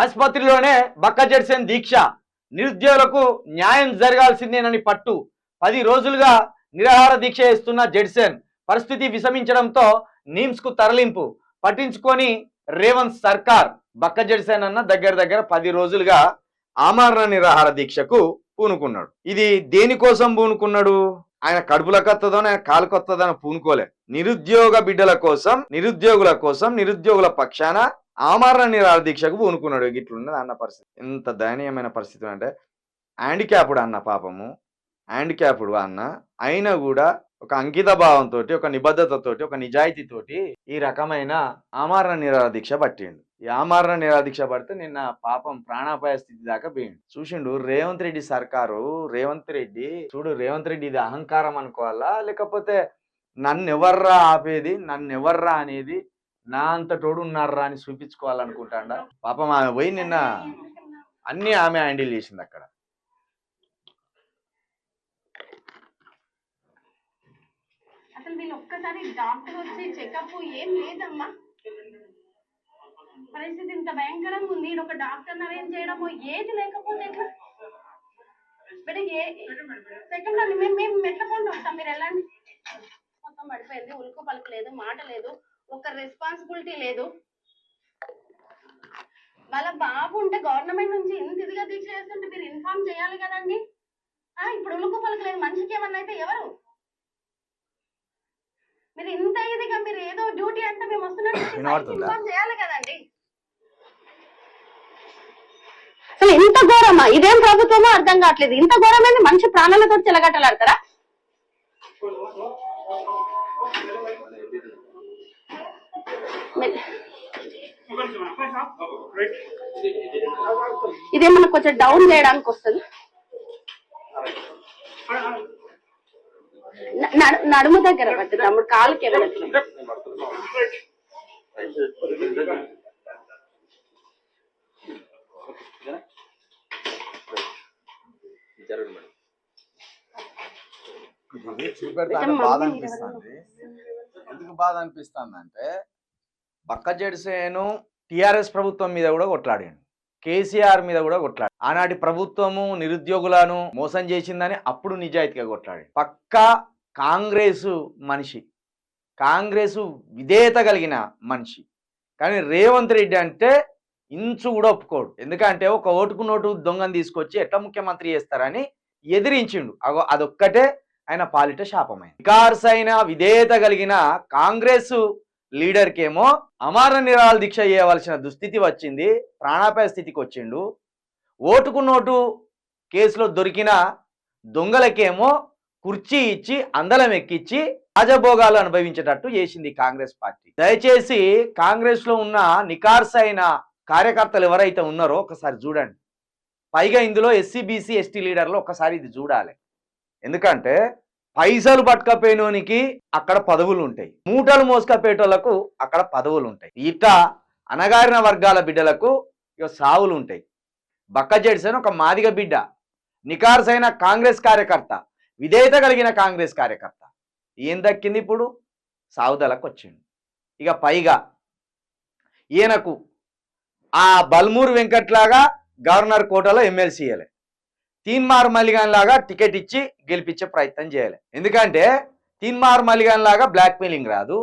ఆసుపత్రిలోనే బక్క జడ్సన్ దీక్ష. నిరుద్యోగులకు న్యాయం జరగాల్సిందేనని పట్టు. పది రోజులుగా నిరాహార దీక్ష చేస్తున్న జడ్సన్ పరిస్థితి విషమించడంతో నిమ్స్కు తరలింపు. పట్టించుకొని రేవంత్ సర్కార్ బక్క జడ్సన్ అన్న దగ్గర దగ్గర పది రోజులుగా ఆమరణ నిరాహార దీక్షకు పూనుకున్నాడు. ఇది దేనికోసం పూనుకున్నాడు? ఆయన కడుపులకొత్తదో ఆయన కాలుకొత్తదో అని పూనుకోలే. నిరుద్యోగ బిడ్డల కోసం నిరుద్యోగుల కోసం నిరుద్యోగుల పక్షాన ఆమరణ నిరాహార దీక్షకు పూనుకున్నాడు. ఇట్లున్నది అన్న పరిస్థితి. ఎంత దయనీయమైన పరిస్థితి అంటే హ్యాండిక్యాప్డ్ అన్న పాపము హ్యాండిక్యాప్డ్ అన్న అయినా కూడా ఒక అంకిత భావంతో ఒక నిబద్ధతతోటి ఒక నిజాయితీతోటి ఈ రకమైన ఆమరణ నిరాహార దీక్ష పట్టిండు. ఈ ఆమరణ నిరాహార దీక్ష పడితే నిన్న పాపం ప్రాణాపాయ స్థితి దాకా పోయిండు. చూసిండు రేవంత్ రెడ్డి సర్కారు రేవంత్ రెడ్డి చూడు రేవంత్ రెడ్డి ఇది అహంకారం అనుకోవాలా? లేకపోతే నన్ను ఎవర్రా ఆపేది నన్ను ఎవర్రా అనేది నా అంతటోడు ఉన్నారా అని చూపించుకోవాలనుకుంటాడా? పాపం ఆమె పోయి నిన్న అన్ని ఆమె హ్యాండిల్ చేసింది అక్కడ. అసలు వీళ్ళు ఒక్కసారి డాక్టర్ వచ్చి చెకప్ ఏం లేదమ్మా. పరిస్థితి ఇంత భయంకరంగా ఉంది. ఒక డాక్టర్ అరేంజ్ చేయడము ఏది లేకపోతే ఎట్లా? మరి ఏ సెకండ్ అండి. మేము మేము ఎట్లా కొంటూ వస్తాం మీరు వెళ్ళండి. మొత్తం పడిపోయింది. ఉలుకు పలుకు లేదు మాట లేదు. ఒక రెస్పాన్సిబిలిటీ లేదు. వాళ్ళ బాబు ఉంటే గవర్నమెంట్ నుంచి ఇంత ఇదిగా దీక్ష చేస్తుంటే మీరు ఇన్ఫార్మ్ చేయాలి కదండి? ఆ, ఇప్పుడు ఉలుకు పలుకు లేదు మనిషికి ఏమన్నా అయితే ఎవరు? మీరు ఇంత ఇదిగా మీరు ఏదో డ్యూటీ అంటే మేము వస్తున్నట్టు వినపడుతుందా? ఇన్ఫార్మ్ చేయాలి కదండి. అసలు ఇంత ఘోరమా? ఇదేం ప్రభుత్వమో అర్థం కావట్లేదు. ఇంత ఘోరమైన మనిషి ప్రాణాలతో చెలగట్టలాడతారా ఇదేమన్నా కొంచెం డౌన్ చేయడానికి వస్తుంది. నడుము దగ్గర పట్టు తమ్ముడు కాలుకి ఇది చూపెడతానే బాధ అనిపిస్తుంది. ఎందుకు బాధ అనిపిస్తుంది అంటే బక్క జడిసేను టిఆర్ఎస్ ప్రభుత్వం మీద కూడా కొట్లాడాడు. కేసీఆర్ మీద కూడా కొట్లాడు ఆనాటి ప్రభుత్వము నిరుద్యోగులను మోసం చేసిందని అప్పుడు నిజాయితీగా కొట్లాడాడు. పక్కా కాంగ్రెసు మనిషి. కాంగ్రెసు విధేయత కలిగిన మనిషి. కానీ రేవంత్ రెడ్డి అంటే ఇంచు కూడా ఒప్పుకోడు. ఎందుకంటే ఒక ఓటుకు నోటు దొంగను తీసుకొచ్చి ఎట్లా ముఖ్యమంత్రి చేస్తారని ఎదిరించిండు. అగో అదొక్కటే ఆయన పాలిట శాపమైంది. వికార్స్ అయిన విధేయత కలిగిన కాంగ్రెస్ లీడర్కేమో అమరణ నిరాల దీక్ష చేయవలసిన దుస్థితి వచ్చింది ప్రాణాపాయ స్థితికి వచ్చిండు. ఓటుకు నోటు కేసులో దొరికిన దొంగలకేమో కుర్చీ ఇచ్చి అందలం ఎక్కించి రాజభోగాలు అనుభవించేటట్టు చేసింది కాంగ్రెస్ పార్టీ. దయచేసి కాంగ్రెస్లో ఉన్న నికార్స్ అయిన కార్యకర్తలు ఎవరైతే ఉన్నారో ఒకసారి చూడండి. పైగా ఇందులో ఎస్సీ బీసీ ఎస్టీ లీడర్లు ఒకసారి ఇది చూడాలి. ఎందుకంటే పైసలు పట్టుకపోయినోనికి అక్కడ పదవులు ఉంటాయి మూటలు మోసుకపోయేటోళ్ళకు అక్కడ పదవులు ఉంటాయి ఇట అనగారిన వర్గాల బిడ్డలకు ఇక సావులు ఉంటాయి బక్క జడ్సన్ ఒక మాదిగ బిడ్డ. నికార్సైన కాంగ్రెస్ కార్యకర్త. విధేయత కలిగిన కాంగ్రెస్ కార్యకర్త. ఏం దక్కింది ఇప్పుడు? సావుదలకు వచ్చిండు ఇక పైగా ఈయనకు ఆ బల్మూరు వెంకట్లాగా గవర్నర్ కోటలో ఎమ్మెల్సీ ఇయ్యలే. తీన్మార్ మలిగాన్ లాగా టికెట్ ఇచ్చి గెలిపించే ప్రయత్నం చేయాలి. ఎందుకంటే తీన్మార్ మలిగాన్ లాగా బ్లాక్ మెయిలింగ్ రాదు.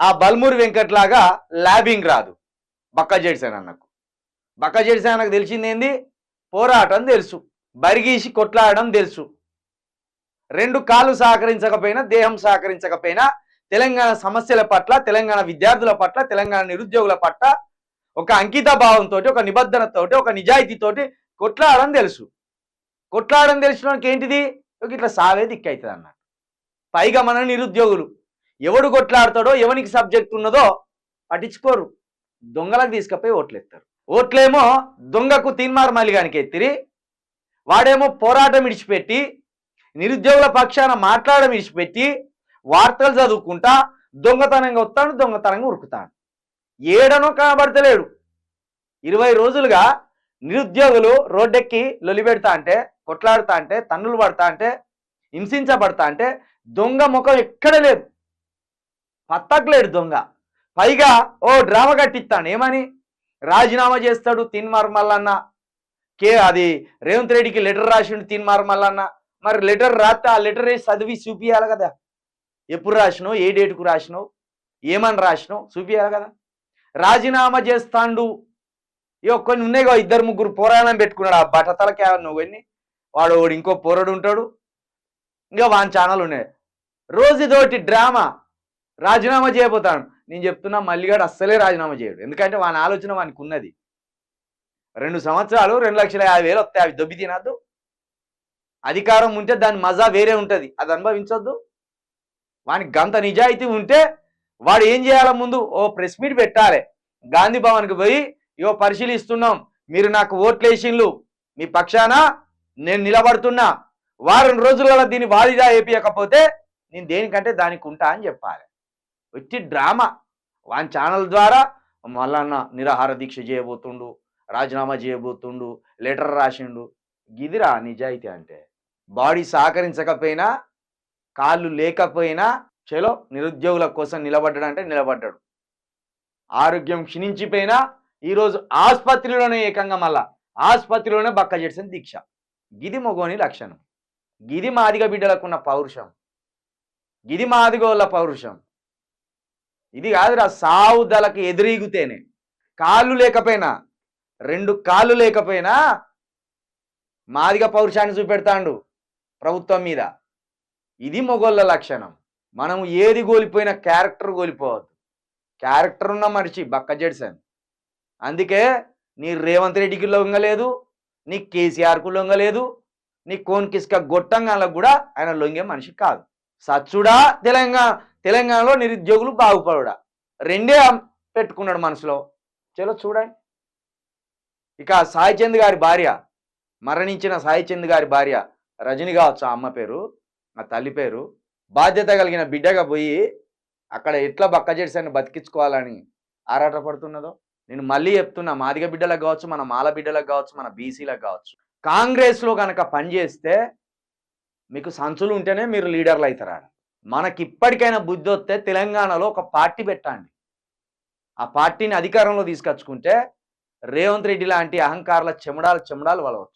ఆ బల్మూరి వెంకట్ లాగా ల్యాబింగ్ రాదు. బక్క జెడ్సన్ అన్నకు బక్క జెడ్సన్ అన్నకు తెలిసింది ఏంది? పోరాటం తెలుసు. బరిగీసి కొట్లాడడం తెలుసు. రెండు కాళ్ళు సహకరించకపోయినా దేహం సహకరించకపోయినా తెలంగాణ సమస్యల పట్ల తెలంగాణ విద్యార్థుల పట్ల తెలంగాణ నిరుద్యోగుల పట్ల ఒక అంకిత భావంతో ఒక నిబద్ధనతోటి ఒక నిజాయితీతోటి కొట్లాడడం తెలుసు. కొట్లాడడం తెలిసినోనికి ఏంటిది? ఒక ఇట్లా సావే దిక్కవుతుంది అన్న పైగా మన నిరుద్యోగులు. ఎవడు కొట్లాడతాడో ఎవనికి సబ్జెక్ట్ ఉన్నదో పట్టించుకోరు. దొంగలకు తీసుకపోయి ఓట్లేస్తారు ఓట్లేమో దొంగకు తీన్మార్ మలిగానికి ఎత్తిరి వాడేమో పోరాటం ఇడిచిపెట్టి నిరుద్యోగుల పక్షాన మాట్లాడడం ఇడిచిపెట్టి వార్తలు చదువుకుంటా దొంగతనంగా వస్తాడు దొంగతనంగా ఉరుకుతాడు. ఏడనో కనబడతలేడు. ఇరవై రోజులుగా నిరుద్యోగులు రోడ్డెక్కి లొలిపెడతా అంటే కొట్లాడుతా అంటే తన్నులు పడతా అంటే హింసించబడతా అంటే దొంగ ముఖం ఎక్కడ లేదు. పత్తకలేడు దొంగ. పైగా ఓ డ్రామా కట్టిస్తాను ఏమని? రాజీనామా చేస్తాడు తిన్ మల్లన్న. కే అది రేవంత్ రెడ్డికి లెటర్ రాసిండు తిన్ మల్లన్న. మరి లెటర్ రాస్తే ఆ లెటర్ వేసి చదివి చూపియాలి కదా. ఎప్పుడు రాసినావు? ఏ డేట్కు రాసినావు? ఏమని రాసినావు? చూపియాలి కదా. రాజీనామా చేస్తాండు. ఇక కొన్ని ఉన్నాయి ఇద్దరు ముగ్గురు పోరాణం పెట్టుకున్నాడు ఆ బట్టతలకి నువ్వు కొన్ని వాడు వాడు ఇంకో పోరడు ఉంటాడు. ఇంకా వాని ఛానల్ ఉన్నాయి. రోజుతోటి డ్రామా రాజీనామా చేయబోతాను నేను చెప్తున్నా మల్లిగాడు అస్సలే రాజీనామా చేయడు. ఎందుకంటే వాని ఆలోచన వానికి ఉన్నది. రెండు సంవత్సరాలు రెండు లక్షల యాభై వేలు వస్తాయి. అవి దొబ్బి తినద్దు. అధికారం ఉంటే దాని మజా వేరే ఉంటుంది. అది అనుభవించొద్దు. వానికి గంత నిజాయితీ ఉంటే వాడు ఏం చేయాలి ముందు? ఓ ప్రెస్ మీట్ పెట్టాలి. గాంధీ భవన్కి పోయి ఇవో పరిశీలిస్తున్నాం. మీరు నాకు ఓట్లేసిండ్లు. మీ పక్షాన నేను నిలబడుతున్నా. వారం రోజులలో దీన్ని వాయిదా వేయకపోతే నేను దేనికంటే దానికి ఉంటా అని చెప్పాలి. వచ్చి డ్రామా. వాని ఛానల్ ద్వారా మళ్ళన్న నిరాహార దీక్ష చేయబోతుండు రాజీనామా చేయబోతుండు లెటర్ రాసిండు. గిదిరా నిజాయితీ అంటే? బాడీ సహకరించకపోయినా కాళ్ళు లేకపోయినా చలో నిరుద్యోగుల కోసం నిలబడ్డాడు అంటే నిలబడ్డాడు. ఆరోగ్యం క్షీణించిపోయినా ఈరోజు ఆసుపత్రిలోనే ఏకంగా మళ్ళా ఆసుపత్రిలోనే బక్క చేసిన దీక్ష. గిది మొగోని లక్షణం. గిది మాదిగ బిడ్డలకున్న పౌరుషం. గిది మాదిగోళ్ళ పౌరుషం. ఇది కాదురా సావుదలకి ఎదురీగితేనే. కాళ్ళు లేకపోయినా రెండు కాళ్ళు లేకపోయినా మాదిగ పౌరుషాన్ని చూపెడతాండు ప్రభుత్వం మీద. ఇది మొగోళ్ళ లక్షణం. మనం ఏది కోల్పోయినా క్యారెక్టర్ కోల్పోవద్దు క్యారెక్టర్ ఉన్న మనిషి బక్క జడ్సన్. అందుకే నీ రేవంత్ రెడ్డికి లొంగలేదు నీ కేసీఆర్కు లొంగలేదు నీ కోన్కిస్క గొట్టంగాలకు కూడా ఆయన లొంగే మనిషి కాదు. సచ్చుడా తెలంగాణ తెలంగాణలో నిరుద్యోగులు బాగుపడుడా? రెండే పెట్టుకున్నాడు మనసులో. చలో చూడండి. ఇక సాయిచంద్ గారి భార్య మరణించిన సాయిచంద్ గారి భార్య రజని కావచ్చు ఆ అమ్మ పేరు ఆ తల్లి పేరు బాధ్యత కలిగిన బిడ్డగా పోయి అక్కడ ఎట్లా బక్క జెడ్సన్ని బతికించుకోవాలని ఆరాటపడుతున్నదో? నేను మళ్ళీ చెప్తున్నా మాదిగ బిడ్డలకు కావచ్చు మన మాల బిడ్డలకు కావచ్చు మన బీసీలకు కావచ్చు కాంగ్రెస్లో కనుక పనిచేస్తే మీకు సంచులు ఉంటేనే మీరు లీడర్లు అవుతారా మనకి ఇప్పటికైనా బుద్ధి వస్తే తెలంగాణలో ఒక పార్టీ పెట్టండి. ఆ పార్టీని అధికారంలో తీసుకొచ్చుకుంటే రేవంత్ రెడ్డి లాంటి అహంకారాల చెమడాలు చెమడాలు వలవచ్చు.